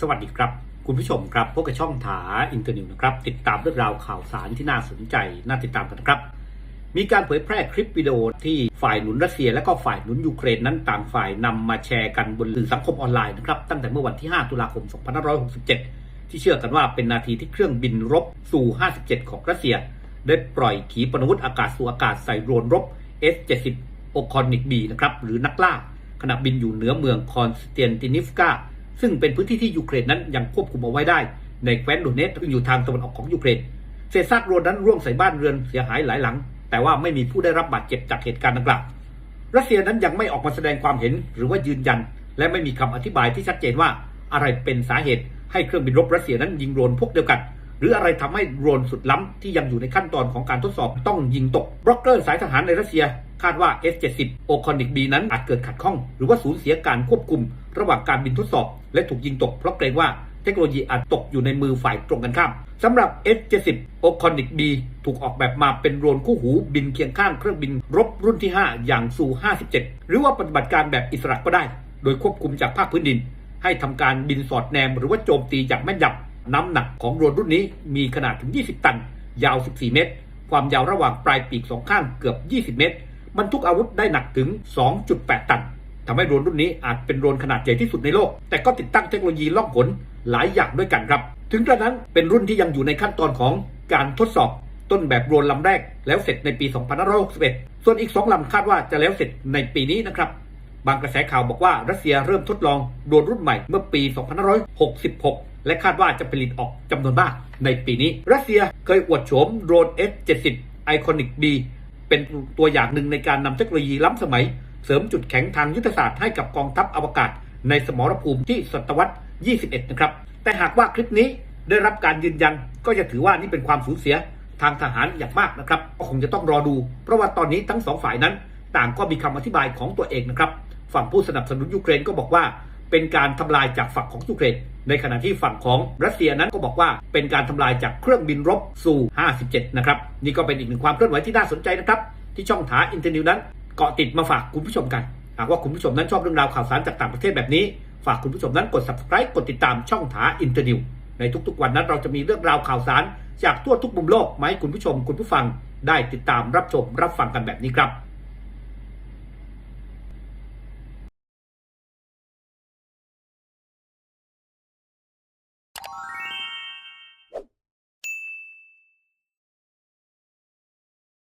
สวัสดีครับ คุณผู้ชมครับพบกับช่องถาอินเตอร์นิวนะครับ ติดตามเรื่องราวข่าวสารที่น่าสนใจ น่าติดตามกันนะครับ มีการเผยแพร่คลิปวิดีโอที่ฝ่ายหนุนรัสเซีย และก็ฝ่ายหนุนยูเครนนั้นต่างฝ่ายนำมาแชร์กันบนสื่อสังคมออนไลน์นะครับตั้งแต่เมื่อวันที่ 5 ตุลาคม 2567 ที่เชื่อกันว่าเป็นนาทีที่เครื่องบินรบสู่57 ของรัสเซีย ได้ปล่อยขีปนาวุธอากาศสู่อากาศใส่โดรนรบ S-70 โอคอนิกบีนะครับหรือนักล่าขณะบินอยู่เหนือเมืองคอนสเตนตินิฟกา ซึ่งเป็นพื้นที่ที่ยูเครนนั้นยังควบคุมเอาไว้ได้ ในแคว้นโดเนตซึ่งอยู่ทางตะวันออกของยูเครนเศษซากโดรนนั้นร่วงใส่บ้านเรือนเสียหายหลายหลัง แต่ว่าไม่มีผู้ได้รับบาดเจ็บจากเหตุการณ์ดังกล่าวรัสเซียนั้นยังไม่ออกมาแสดงความเห็นหรือว่ายืนยัน และไม่มีคำอธิบายที่ชัดเจนว่าอะไรเป็นสาเหตุให้เครื่องบินรบรัสเซียนั้นยิงโดรนพวกเดียวกัน หรืออะไรทำให้โดรนสุดล้ำที่ยังอยู่ในขั้นตอนของการทดสอบต้องยิงตกบล็อกเกอร์สายทหารในรัสเซีย คาดว่า S-70 โอคอนิกบีนั้นอาจเกิดขัดข้อง หรือว่าสูญเสียการควบคุม ระหว่างการบินทดสอบ และถูกยิงตกเพราะเกรงว่าเทคโนโลยีอาจตกอยู่ในมือฝ่ายตรงกันข้ามสำหรับ S-70 โอคอนิกบีถูกออกแบบมาเป็นโดรนคู่หูบินเคียงข้างเครื่องบินรบรุ่นที่ 5 อย่างซู 57 หรือว่าปฏิบัติการแบบอิสระก็ได้ โดยควบคุมจากภาคพื้นดิน ให้ทำการบินสอดแนมหรือว่าโจมตีอย่างแม่นยำน้ำหนักของโดรนรุ่นนี้มีขนาดถึง 20 ตัน ยาว 14 เมตร ความยาวระหว่างปลายปีกสองข้างเกือบ 20 เมตรบรรทุกอาวุธได้หนักถึง 2.8 ตัน ทำให้โดรนรุ่นนี้อาจเป็นโดรนขนาดใหญ่ที่สุดในโลก แต่ก็ติดตั้งเทคโนโลยีล่องหนหลายอย่างด้วยกันครับ ถึงกระนั้นเป็นรุ่นที่ยังอยู่ในขั้นตอนของการทดสอบต้นแบบโดรนลำแรกแล้วเสร็จในปี 2561 ส่วนอีก 2ลำคาดว่าจะแล้วเสร็จในปีนี้นะครับ บางกระแสข่าวบอกว่ารัสเซียเริ่มทดลองโดรนรุ่นใหม่เมื่อปี 2566 และคาดว่าจะผลิตออกจำนวนมากในปีนี้ รัสเซียเคยอวดโฉมโดรน S-70 Iconic B เป็นตัวอย่างหนึ่งในการนำเทคโนโลยีล้ำสมัย เสริมจุดแข็งทางยุทธศาสตร์ให้กับกองทัพอวกาศ ในสมรภูมิที่ศตวรรษ 21 นะครับ แต่หากว่าคลิปนี้ได้รับการยืนยันก็จะถือว่านี่เป็นความสูญเสียทางทหารอย่างมากนะครับก็คงจะต้องรอดู เพราะว่าตอนนี้ทั้งสองฝ่ายนั้น ต่างก็มีคำอธิบายของตัวเองนะครับ ฝั่งผู้สนับสนุนยูเครนก็บอกว่า เป็นการทำลายจากฝั่งของยูเครน ในขณะที่ฝั่งของรัสเซียนั้นก็บอกว่าเป็นการทำลายจากเครื่องบินรบซู 57 นะครับ นี่ก็เป็นอีกหนึ่งความเคลื่อนไหวที่น่าสนใจนะครับ ที่ช่องถาอินเทอร์นิวนั้น เกาะติดมาฝากคุณผู้ชมกัน หากว่าคุณผู้ชมนั้นชอบเรื่องราวข่าวสารจากต่างประเทศแบบนี้ ฝากคุณผู้ชมนั้นกด subscribe กดติดตามช่องถาอินเตอร์นิวในทุกๆวันนั้นเราจะมีเรื่องราวข่าวสาร จากทั่วทุกมุมโลกมาให้คุณผู้ชมคุณผู้ฟังได้ติดตามรับชมรับฟังกันแบบนี้ครับ